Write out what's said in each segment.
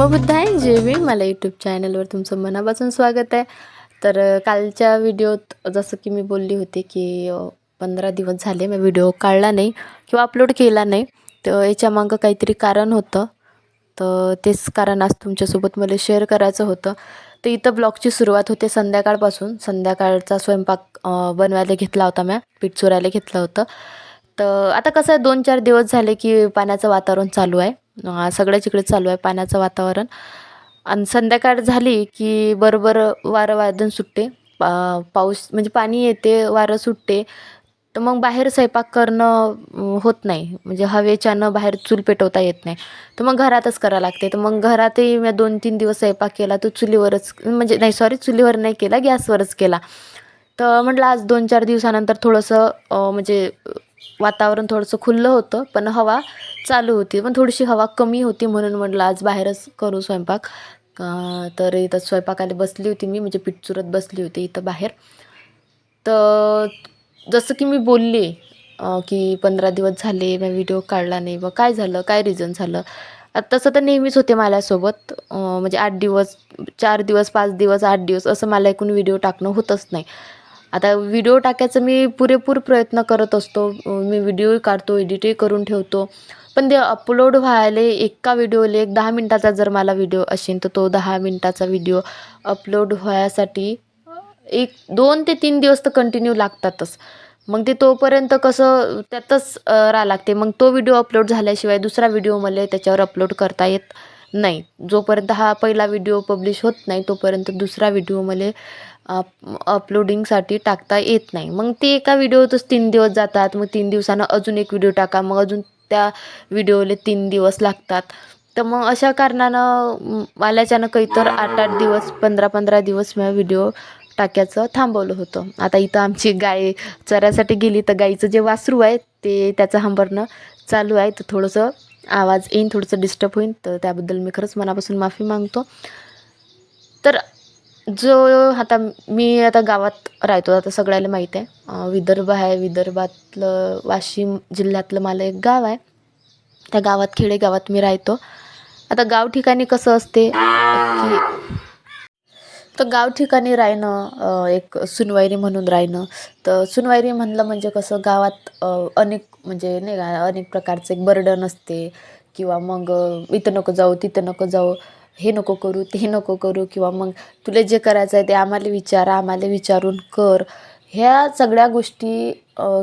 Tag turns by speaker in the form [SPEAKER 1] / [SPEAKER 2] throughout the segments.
[SPEAKER 1] नमबुद्धाय जेवी मला यूट्यूब चॅनलवर तुमचं मनापासून स्वागत आहे. तर कालच्या व्हिडिओत जसं की मी बोलली होती की पंधरा दिवस झाले मी व्हिडिओ काढला नाही किंवा अपलोड केला नाही. तर याच्यामागं काहीतरी कारण होतं. तर तेच कारण आज तुमच्यासोबत मला शेअर करायचं होतं. तर इथं ब्लॉगची सुरुवात होते संध्याकाळपासून. संध्याकाळचा स्वयंपाक बनवायला घेतला होता मी. पीठ चुरायला घेतलं होतं. तर आता कसं आहे दोन चार दिवस झाले की पाण्याचं वातावरण चालू आहे. सगळ्याच इकडे चालू आहे पाण्याचं वातावरण. आणि संध्याकाळ झाली की बरोबर वारं वादन सुटते. पा पाऊस म्हणजे पाणी येते वारं सुटते. तर मग बाहेर स्वयंपाक करणं होत नाही. म्हणजे हवेच्यानं बाहेर चूल पेटवता येत नाही. तर मग घरातच करावं लागते. तर मग घरातही मी दोन तीन दिवस स्वयंपाक केला तो चुलीवरच म्हणजे नाही सॉरी चुलीवर नाही केला गॅसवरच केला. तर म्हटलं आज दोन चार दिवसानंतर थोडंसं म्हणजे वातावरण थोडंसं खुललं होतं पण हवा चालू होती. पण थोडीशी हवा कमी होती म्हणून म्हटलं आज बाहेरच करू स्वयंपाक. तर इथं स्वयंपाकाला बसली होती मी म्हणजे पीठ चुरत बसली होती इथं बाहेर. तर जसं की मी बोलले की पंधरा दिवस झाले मी व्हिडिओ काढला नाही व काय झालं काय रिझन झालं? तसं तर नेहमीच होते माझ्यासोबत. म्हणजे आठ दिवस चार दिवस पाच दिवस आठ दिवस असं मला एकूण व्हिडिओ टाकणं होतच नाही. आता व्हिडिओ टाकायचं मी पुरेपूर प्रयत्न करत असतो. मी व्हिडिओही काढतो एडिटही करून ठेवतो. पण ते अपलोड व्हायला एका व्हिडिओला एक दहा मिनटाचा जर मला व्हिडिओ असेल तर तो दहा मिनटाचा व्हिडिओ अपलोड व्हायसाठी एक दोन ते तीन दिवस तर कंटिन्यू लागतातच. मग ते तोपर्यंत कसं त्यातच राहा लागते. मग तो व्हिडिओ अपलोड झाल्याशिवाय दुसरा व्हिडिओ मला त्याच्यावर अपलोड करता येत नाही. जोपर्यंत हा पहिला व्हिडिओ पब्लिश होत नाही तोपर्यंत दुसरा व्हिडिओ मला अप अपलोडिंगसाठी टाकता येत नाही. मग ते एका व्हिडिओतच तीन दिवस जातात मग तीन दिवसानं अजून एक व्हिडिओ टाका मग अजून त्या व्हिडिओला तीन दिवस लागतात. तर मग अशा कारणानं वाल्याच्यानं काही काहीतर आठ आठ दिवस पंधरा पंधरा दिवस मी व्हिडिओ टाकायचं थांबवलं होतं. आता इथं आमची गाय चऱ्यासाठी गेली तर गाईचं जे वासरू आहे ते त्याचं हंबरणं चालू आहे. तर थोडंसं आवाज येईन थोडंसं डिस्टर्ब होईन. तर त्याबद्दल मी खरंच मनापासून माफी मागतो. तर जो आता मी आता गावात राहतो आता सगळ्याला माहीत आहे. विदर्भ आहे. विदर्भातलं वाशिम जिल्ह्यातलं मला एक गाव आहे. त्या गावात खेडेगावात मी राहतो. आता गाव ठिकाणी कसं असते की तर गाव ठिकाणी राहणं एक सुनवायरी म्हणून राहणं. तर सुनवायरी म्हणलं म्हणजे कसं गावात अनेक म्हणजे नाही का अनेक प्रकारचं एक बर्डन असते. किंवा मग इथं नको जाऊ तिथं नको जाऊ. हे नको करू ते नको करू किंवा मग तुला जे करायचं आहे ते आम्हाला विचार आम्हाला विचारून कर. ह्या सगळ्या गोष्टी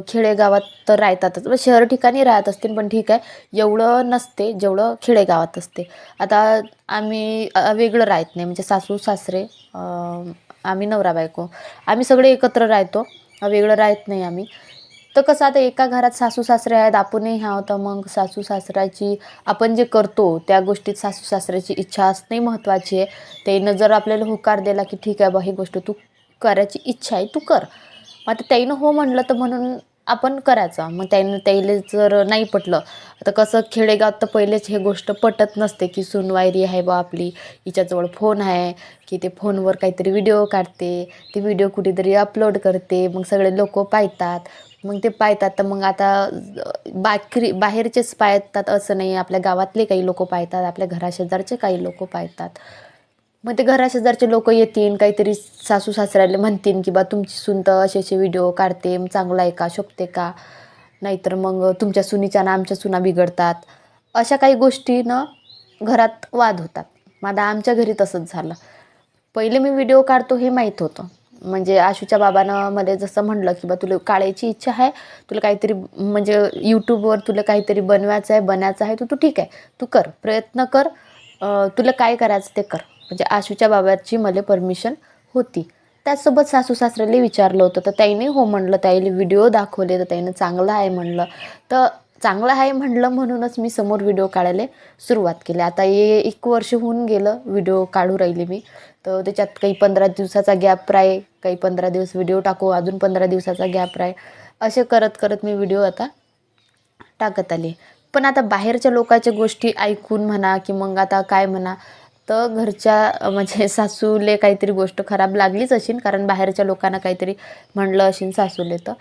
[SPEAKER 1] खेडेगावात तर राहतातच. मग शहर ठिकाणी राहत असतील पण ठीक आहे. एवढं नसते जेवढं खेडेगावात असते. आता आम्ही वेगळं राहत नाही. म्हणजे सासू सासरे आम्ही नवरा बायको. आम्ही सगळे एकत्र राहतो. वेगळं राहत नाही आम्ही. तर कसं आता एका घरात सासू सासरे आहेत आपणही ह्या होतं मग सासू सासऱ्याची आपण जे करतो त्या गोष्टीत सासू सासऱ्याची इच्छा असणे महत्त्वाची आहे. त्यानं जर आपल्याला होकार दिला की ठीक आहे बा ही गोष्ट तू करायची इच्छा आहे तू कर. मग आता त्याईनं हो म्हणलं तर म्हणून आपण करायचं. मग त्याईनं त्याईले जर नाही पटलं आता कसं खेडेगावात तर पहिलेच हे गोष्ट पटत नसते की सुनवायरी आहे बा आपली हिच्याजवळ फोन आहे की ते फोनवर काहीतरी व्हिडिओ काढते ते व्हिडिओ कुठेतरी अपलोड करते मग सगळे लोक पाहतात. मग ते पाहतात. तर मग आता बाकरी बाहेरचेच पाहतात असं नाही. आपल्या गावातले काही लोक पाहतात. आपल्या घराशेजारचे काही लोक पाहतात. मग ते घराशेजारचे लोक येतील. काहीतरी सासू सासऱ्याला म्हणतील की बा तुमची सून तर असे असे व्हिडिओ काढते. चांगला आहे का? शोभते का? नाहीतर मग तुमच्या सुनीच्या ना आमच्या सुना बिघडतात. अशा काही गोष्टीनं घरात वाद होतात. मग आता आमच्या घरी तसंच झालं. पहिले मी व्हिडिओ काढतो हे माहीत होतं. म्हणजे आशूच्या बाबानं मला जसं म्हणलं की बा तुला काढायची इच्छा आहे तुला काहीतरी म्हणजे यूट्यूबवर तुला काहीतरी बनवायचं आहे बनायचं आहे तर तू ठीक आहे. तू कर प्रयत्न कर. तुला काय करायचं ते कर. म्हणजे आशूच्या बाबाची मला परमिशन होती. त्याचसोबत सासू सासऱ्याला विचारलं होतं तर त्याईने हो म्हणलं त्याईला व्हिडिओ दाखवले तर त्याईनं चांगलं आहे म्हणलं. तर चांगलं आहे म्हणलं म्हणूनच मी समोर व्हिडिओ काढायला सुरुवात केली. आता हे एक वर्ष होऊन गेलं व्हिडिओ काढू राहिली मी. तर त्याच्यात काही पंधरा दिवसाचा गॅप राही काही पंधरा दिवस व्हिडिओ टाकू अजून पंधरा दिवसाचा गॅप राही असे करत करत मी व्हिडिओ आता टाकत आली. पण आता बाहेरच्या लोकांच्या गोष्टी ऐकून म्हणा की मग आता काय म्हणा तर घरच्या म्हणजे सासूले काहीतरी गोष्ट खराब लागलीच असेल कारण बाहेरच्या लोकांना काहीतरी म्हणलं असेल सासूले तर.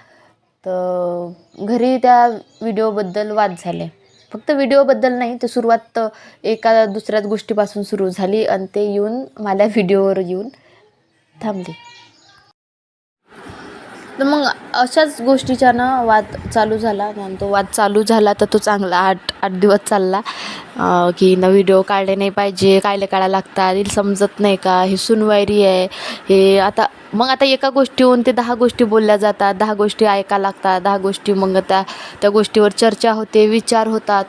[SPEAKER 1] तर घरी त्या व्हिडिओबद्दल वाद झाले. फक्त व्हिडिओबद्दल नाही तर सुरुवात एका दुसऱ्याच गोष्टीपासून सुरू झाली आणि ते येऊन माझ्या व्हिडिओवर येऊन थांबली. तर मग अशाच गोष्टीच्या ना वाद चालू झाला. आणि तो वाद चालू झाला तर तो चांगला आठ आठ दिवस चालला. की न व्हिडिओ काढले नाही पाहिजे कायले काढायला लागतात हिला समजत नाही का ही सुनवायरी आहे. हे आता मग आता एका गोष्टीहून ते दहा गोष्टी बोलल्या जातात दहा गोष्टी ऐका लागतात दहा गोष्टी मग त्या त्या गोष्टीवर चर्चा होते विचार होतात.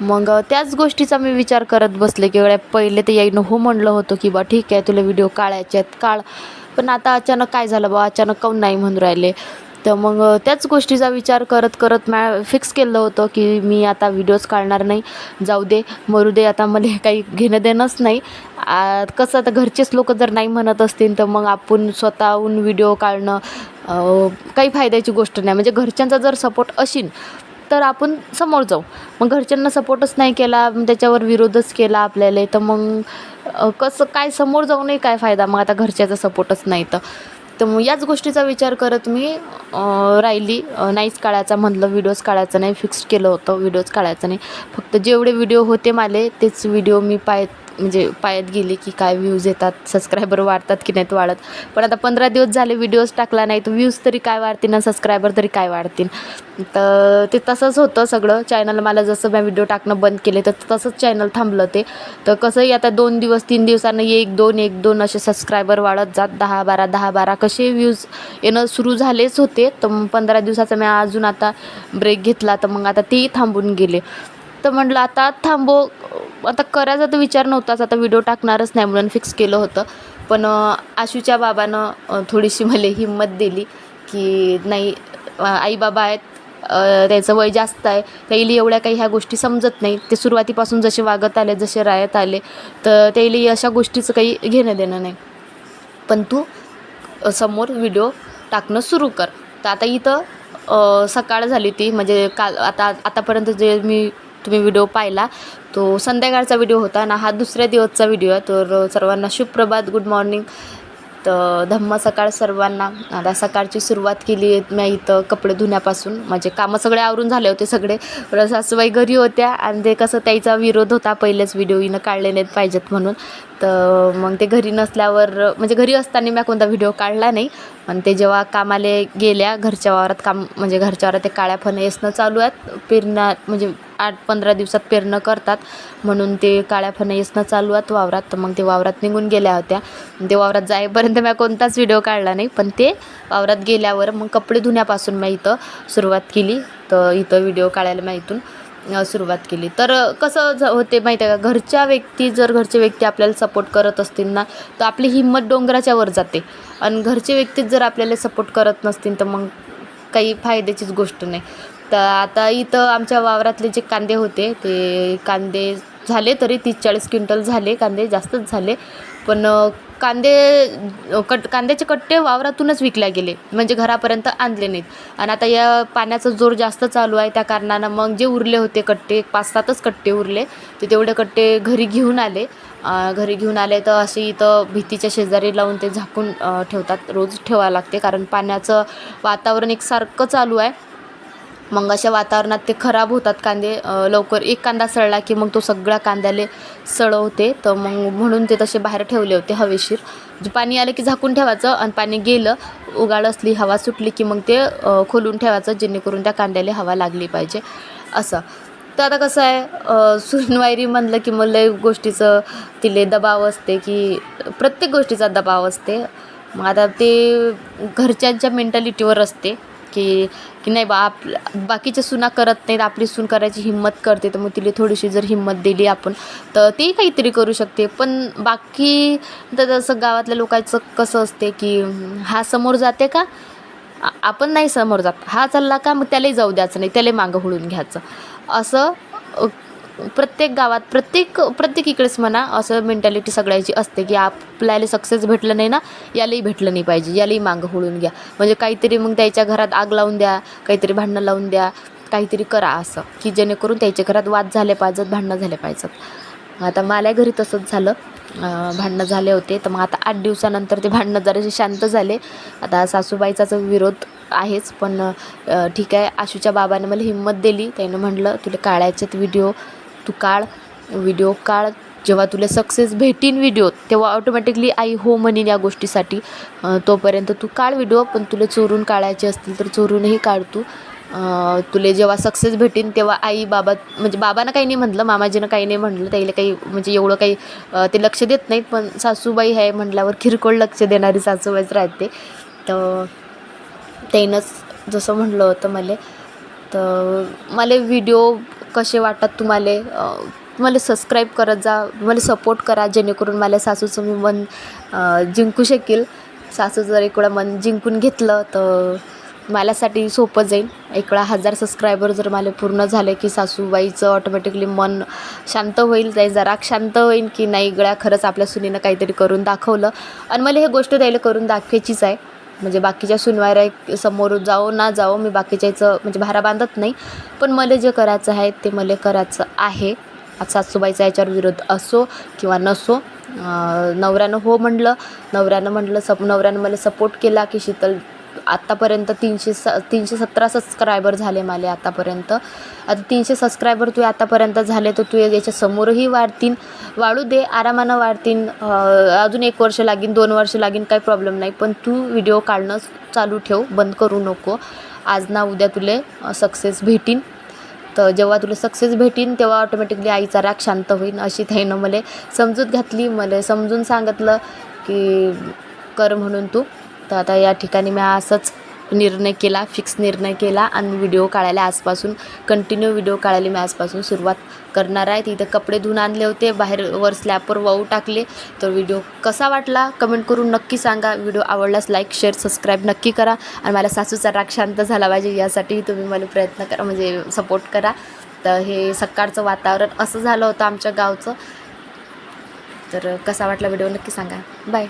[SPEAKER 1] मग त्याच गोष्टीचा मी विचार करत बसले की पहिले ते याईनं हो म्हणलं होतं की बा ठीक आहे तुला व्हिडिओ काढायचे आहेत काढ. पण आता अचानक काय झालं बा? अचानक काऊन नाही म्हणून राहिले? तर मग त्याच गोष्टीचा विचार करत करत मॅ फिक्स केलं होतं की मी आता व्हिडिओज काढणार नाही. जाऊ दे मरू दे आता मला काही घेणं देणंच नाही. कसं आता घरचेच लोक जर नाही म्हणत असतील तर मग आपण स्वतःहून व्हिडिओ काढणं काही फायद्याची गोष्ट नाही. म्हणजे घरच्यांचा जर सपोर्ट असेल तर आपण समोर जाऊ. मग घरच्यांना सपोर्टच नाही केला त्याच्यावर विरोधच केला आपल्याला. तर मग कसं काय समोर जाऊनही काय फायदा? मग आता घरच्याचा सपोर्टच नाही तर. तर मग याच गोष्टीचा विचार करत मी राहिली. नाहीच काढायचा म्हटलं व्हिडिओज काढायचा नाही. फिक्स केलं होतं व्हिडिओज काढायचा नाही. फक्त जेवढे व्हिडिओ होते माले तेच व्हिडिओ मी पायत म्हणजे पायत गेले की काय व्ह्यूज येतात सबस्क्रायबर वाढतात की नाहीत वाढत. पण आता पंधरा दिवस झाले व्हिडिओज टाकला नाही तर व्ह्यूज तरी काय वाढतील ना सबस्क्रायबर तरी काय वाढतील? तर ते तसंच होतं सगळं. चॅनल मला जसं मी व्हिडिओ टाकणं बंद केले तर तसंच चॅनल थांबलं ते. तर कसंही आता दोन दिवस तीन दिवसानं एक दोन एक दोन असे सबस्क्रायबर वाढत जात. दहा बारा दहा बारा कसे व्ह्यूज येणं सुरू झालेच होते. तर मग पंधरा दिवसाचा मी अजून आता ब्रेक घेतला. तर मग आता तेही थांबून गेले. तर म्हटलं आता थांबो आता करायचा तर विचार नव्हताच आता व्हिडिओ टाकणारच नाही म्हणून फिक्स केलं होतं. पण आशूच्या बाबानं थोडीशी मला हिंमत दिली की नाही आई बाबा आहेत त्याचं वय जास्त आहे त्याला एवढ्या काही ह्या गोष्टी समजत नाही. ते सुरुवातीपासून जसे वागत आले जसे राहत आले तर त्याला अशा गोष्टीचं काही घेणं देणं नाही. पण तू समोर व्हिडिओ टाकणं सुरू कर. तर आता इथं सकाळ झाली ती म्हणजे काल आता आतापर्यंत जे मी तुम्ही व्हिडिओ पाहिला. तो संध्याकाळचा व्हिडिओ होता आणि हा दुसऱ्या दिवसचा व्हिडिओ आहे. तर सर्वांना सुप्रभात गुड मॉर्निंग तर धम्म सकाळ सर्वांना. आता सकाळची सुरुवात केली आहे मी इथं कपडे धुण्यापासून. म्हणजे कामं सगळे आवरून झाले होते सगळे. सासूबाई घरी होत्या आणि ते कसं त्याचा विरोध होता. पहिलेच व्हिडिओ हिनं काढले नाहीत पाहिजेत म्हणून. तर मग ते घरी नसल्यावर म्हणजे घरी असताना मी कोणता व्हिडिओ काढला नाही. पण ते जेव्हा कामाले गेल्या घरच्या वावरात काम म्हणजे घरच्या वावरात ते काळ्या फणे येसणं चालू आहेत. पेरणं म्हणजे आठ पंधरा दिवसात पेरणं करतात. म्हणून ते काळ्या फणं येसणं चालू आहेत वावरात. तर मग ते वावरात निघून गेल्या होत्या. ते वावरात जाईपर्यंत मी कोणताच व्हिडिओ काढला नाही. पण ते वावरात गेल्यावर मग कपडे धुण्यापासून मी इथं सुरुवात केली. तर इथं व्हिडिओ काढायला मी इथून सुरुवात केली. तर कसं ज- होते माहिती आहे का? घरच्या व्यक्ती जर घरचे व्यक्ती आपल्याला सपोर्ट करत असतील ना तर आपली हिंमत डोंगराच्या वर जाते. आणि घरचे व्यक्तीच जर आपल्याला सपोर्ट करत नसतील तर मग काही फायद्याचीच गोष्ट नाही. तर आता इथं आमच्या वावरातले जे कांदे होते ते कांदे झाले तरी तीस चाळीस क्विंटल झाले कांदे जास्तच झाले. पण कांदे कट कांद्याचे कट्टे वावरातूनच विकल्या गेले. म्हणजे घरापर्यंत आणले नाहीत. आणि आता या पाण्याचा जोर जास्त चालू आहे त्या कारणानं मग जे उरले होते कट्टे पाच सातच कट्टे उरले ते तेवढे कट्टे घरी घेऊन आले. घरी घेऊन आले तर असे इथं भीतीच्या शेजारी लावून ते झाकून ठेवतात रोज ठेवावं लागते. कारण पाण्याचं वातावरण एकसारखं चालू आहे. मग अशा वातावरणात ते खराब होतात कांदे लवकर एक कांदा सडला की मग तो सगळ्या कांद्याले होते. तर मग म्हणून ते तसे बाहेर ठेवले होते हवेशीर. म्हणजे पाणी आलं की झाकून ठेवायचं आणि पाणी गेलं उगाळ असली हवा सुटली की मग ते खोलून ठेवायचं जेणेकरून त्या कांद्याला हवा लागली पाहिजे. असं. तर आता कसं आहे सुनवायरी म्हणलं की मग लय गोष्टीचं तिले दबाव असते की प्रत्येक गोष्टीचा दबाव असते. मग आता ते घरच्यांच्या मेंटॅलिटीवर असते. की की नाही बा आप बाकीच्या सुना करत नाहीत आपली सून करायची हिंमत करते तर मग तिला थोडीशी जर हिंमत दिली आपण तर ती काहीतरी करू शकते. पण बाकी तर जसं गावातल्या लोकांचं कसं असते की हा समोर जाते का? आपण नाही समोर जात. हा चालला का? मग त्यालाही जाऊ द्यायचं नाही. त्याला मागं हुळून घ्यायचं. असं प्रत्येक गावात प्रत्येक प्रत्येक इकडेच म्हणा असं मेंटॅलिटी सगळ्याची असते की आपल्याला सक्सेस भेटलं नाही ना यालाही भेटलं नाही पाहिजे यालाही मागं होळून घ्या. म्हणजे काहीतरी मग त्याच्या घरात आग लावून द्या काहीतरी भांडणं लावून द्या काहीतरी करा असं की जेणेकरून त्याच्या घरात वाद झाले पाहिजेत भांडणं झाले पाहिजेत. आता मला घरी तसंच झालं. भांडणं झाले होते तर मग आता आठ दिवसानंतर ते भांडणं जरासे शांत झाले. आता सासूबाईचाच विरोध आहेच पण ठीक आहे आशूच्या बाबाने मला हिंमत दिली. त्यानं म्हटलं तुला काढायच्यात व्हिडिओ तू काढ व्हिडिओ काढ. जेव्हा तुला सक्सेस भेटीन व्हिडिओ तेव्हा ऑटोमॅटिकली आई हो म्हणेन या गोष्टीसाठी. तोपर्यंत तू काढ व्हिडिओ पण तुला चोरून काढायचे असतील तर चोरूनही काढ तू. तुले जेव्हा सक्सेस भेटेन तेव्हा आई बाबा म्हणजे बाबानं काही नाही म्हटलं मामाजीनं काही नाही म्हटलं त्याला काही म्हणजे एवढं काही ते लक्ष देत नाहीत पण सासूबाई आहे म्हटल्यावर किरकोळ लक्ष देणारी सासूबाईच राहते. तर त्यानंच जसं म्हटलं होतं मला तर मला व्हिडिओ कसे वाटतात तुम्हाला? अ, मला सबस्क्राईब करत जा मला सपोर्ट करा जेणेकरून मला सासूचं मी मन जिंकू शकेल. सासू जर एक मन जिंकून घेतलं तर माझ्यासाठी सोपं जाईल. एक हजार सबस्क्रायबर जर मला पूर्ण झाले की सासूबाईचं ऑटोमॅटिकली मन शांत होईल जाई जरा शांत होईल की नाही गळ्या खरंच आपल्या सुनीनं काहीतरी करून दाखवलं. आणि मला हे गोष्ट द्यायला करून दाखवायचीच आहे. म्हणजे बाकीच्या सुनवाऱ्या समोर जाओ ना जाओ मी बाकीच्याचं म्हणजे भारा बांधत नाही. पण मला जे करायचं आहे ते मला करायचं आहे. आज सासूबाईचा याच्यावर विरोध असो किंवा नसो नवऱ्यानं हो म्हणलं नवऱ्यानं म्हटलं सप नवऱ्यानं मला सपोर्ट केला की शीतल आत्तापर्यंत तीनशे स तीनशे सतरा सबस्क्रायबर झाले मला आतापर्यंत आता तीनशे सबस्क्रायबर तू आतापर्यंत झाले तर तू याच्यासमोरही वाढतीन. वाढू दे आरामानं वाढतीन. अजून एक वर्ष लागीन दोन वर्ष लागीन काही प्रॉब्लेम नाही. पण तू व्हिडिओ काढणं चालू ठेव बंद करू नको. आज ना उद्या तुले सक्सेस भेटीन. तर जेव्हा तुला सक्सेस भेटीन तेव्हा ऑटोमॅटिकली आईचा राग शांत होईन अशी त्यानं मला समजूत घातली. मला समजून सांगितलं की कर म्हणून तू. तर आता या ठिकाणी मी असंच निर्णय केला फिक्स निर्णय केला आणि व्हिडिओ काढायला आजपासून कंटिन्यू व्हिडिओ काढायला मी आजपासून सुरुवात करणार आहे. तिथं कपडे धुवून आणले होते बाहेर वर स्लॅपवर वाऊ टाकले. तर व्हिडिओ कसा वाटला? कमेंट करून नक्की सांगा. व्हिडिओ आवडल्यास लाईक शेअर सबस्क्राईब नक्की करा. आणि मला सासूचा राग शांत झाला पाहिजे यासाठी तुम्ही मला प्रयत्न करा म्हणजे सपोर्ट करा. तर हे सकाळचं वातावरण असं झालं होतं आमच्या गावचं. तर कसा वाटला व्हिडिओ नक्की सांगा. बाय